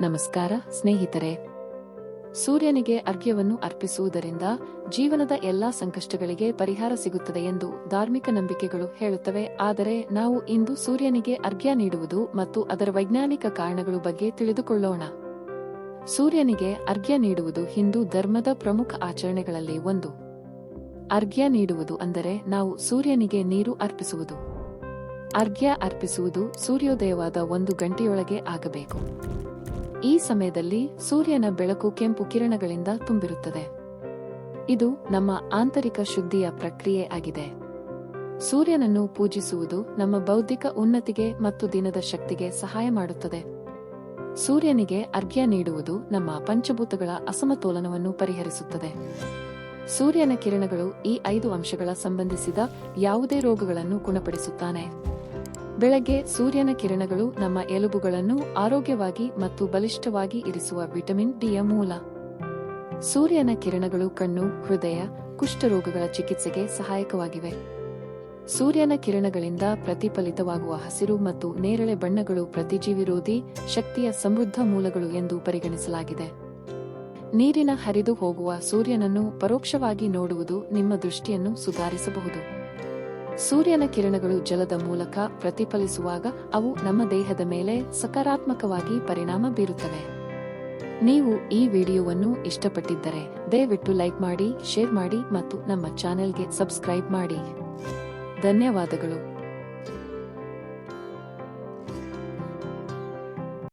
ನಮಸ್ಕಾರ, ಸ್ನೇಹಿತರೆ. ಸೂರ್ಯನಿಗೆ ಅರ್ಘ್ಯವನ್ನು ಅರ್ಪಿಸುವುದರಿಂದ ಜೀವನದ ಎಲ್ಲಾ ಸಂಕಷ್ಟಗಳಿಗೆ ಪರಿಹಾರ ಸಿಗುತ್ತದೆ ಎಂದು ಧಾರ್ಮಿಕ ನಂಬಿಕೆಗಳು ಹೇಳುತ್ತವೆ. ಆದರೆ ನಾವು ಇಂದು ಸೂರ್ಯನಿಗೆ ಅರ್ಘ್ಯ ನೀಡುವುದು ಮತ್ತು ಅದರ ವೈಜ್ಞಾನಿಕ ಕಾರಣಗಳು ಬಗ್ಗೆ ತಿಳಿದುಕೊಳ್ಳೋಣ. ಸೂರ್ಯನಿಗೆ ಅರ್ಘ್ಯ ನೀಡುವುದು ಹಿಂದೂ ಧರ್ಮದ ಪ್ರಮುಖ ಆಚರಣೆಗಳಲ್ಲಿ ಒಂದು. ಅರ್ಘ್ಯ ನೀಡುವುದು ಅಂದರೆ ನಾವು ಸೂರ್ಯನಿಗೆ ನೀರು ಅರ್ಪಿಸುವುದು. ಅರ್ಘ್ಯ ಅರ್ಪಿಸುವುದು ಸೂರ್ಯೋದಯವಾದ ಒಂದು ಗಂಟೆಯೊಳಗೆ ಆಗಬೇಕು. ಈ ಸಮಯದಲ್ಲಿ ಸೂರ್ಯನ ಬೆಳಕು ಕೆಂಪು ಕಿರಣಗಳಿಂದ ತುಂಬಿರುತ್ತದೆ. ಇದು ನಮ್ಮ ಆಂತರಿಕ ಶುದ್ಧಿಯ ಪ್ರಕ್ರಿಯೆ ಆಗಿದೆ. ಸೂರ್ಯನನ್ನು ಪೂಜಿಸುವುದು ನಮ್ಮ ಬೌದ್ಧಿಕ ಉನ್ನತಿಗೆ ಮತ್ತು ದಿನದ ಶಕ್ತಿಗೆ ಸಹಾಯ ಮಾಡುತ್ತದೆ. ಸೂರ್ಯನಿಗೆ ಅರ್ಘ್ಯ ನೀಡುವುದು ನಮ್ಮ ಪಂಚಭೂತಗಳ ಅಸಮತೋಲನವನ್ನು ಪರಿಹರಿಸುತ್ತದೆ. ಸೂರ್ಯನ ಕಿರಣಗಳು ಈ ಐದು ಅಂಶಗಳ ಸಂಬಂಧಿಸಿದ ಯಾವುದೇ ರೋಗಗಳನ್ನು ಗುಣಪಡಿಸುತ್ತಾನೆ. ಬೆಳಗ್ಗೆ ಸೂರ್ಯನ ಕಿರಣಗಳು ನಮ್ಮ ಎಲುಬುಗಳನ್ನು ಆರೋಗ್ಯವಾಗಿ ಮತ್ತು ಬಲಿಷ್ಠವಾಗಿ ಇರಿಸುವ ವಿಟಮಿನ್ ಡಿಯ ಮೂಲ. ಸೂರ್ಯನ ಕಿರಣಗಳು ಕಣ್ಣು, ಹೃದಯ, ಕುಷ್ಠರೋಗಗಳ ಚಿಕಿತ್ಸೆಗೆ ಸಹಾಯಕವಾಗಿವೆ. ಸೂರ್ಯನ ಕಿರಣಗಳಿಂದ ಪ್ರತಿಫಲಿತವಾಗುವ ಹಸಿರು ಮತ್ತು ನೇರಳೆ ಬಣ್ಣಗಳು ಪ್ರತಿಜೀವಿರೋಧಿ, ಶಕ್ತಿಯ ಸಮೃದ್ಧ ಮೂಲಗಳು ಎಂದು ಪರಿಗಣಿಸಲಾಗಿದೆ. ನೀರಿನ ಹರಿದು ಹೋಗುವ ಸೂರ್ಯನನ್ನು ಪರೋಕ್ಷವಾಗಿ ನೋಡುವುದು ನಿಮ್ಮ ದೃಷ್ಟಿಯನ್ನು ಸುಧಾರಿಸಬಹುದು. ಸೂರ್ಯನ ಕಿರಣಗಳು ಜಲದ ಮೂಲಕ ಪ್ರತಿಫಲಿಸುವಾಗ ಅವು ನಮ್ಮ ದೇಹದ ಮೇಲೆ ಸಕಾರಾತ್ಮಕವಾಗಿ ಪರಿಣಾಮ ಬೀರುತ್ತವೆ. ನೀವು ಈ ವಿಡಿಯೋವನ್ನು ಇಷ್ಟಪಟ್ಟಿದ್ದರೆ ದಯವಿಟ್ಟು ಲೈಕ್ ಮಾಡಿ, ಶೇರ್ ಮಾಡಿ ಮತ್ತು ನಮ್ಮ ಚಾನೆಲ್ಗೆ ಸಬ್ಸ್ಕ್ರೈಬ್ ಮಾಡಿ. ಧನ್ಯವಾದಗಳು.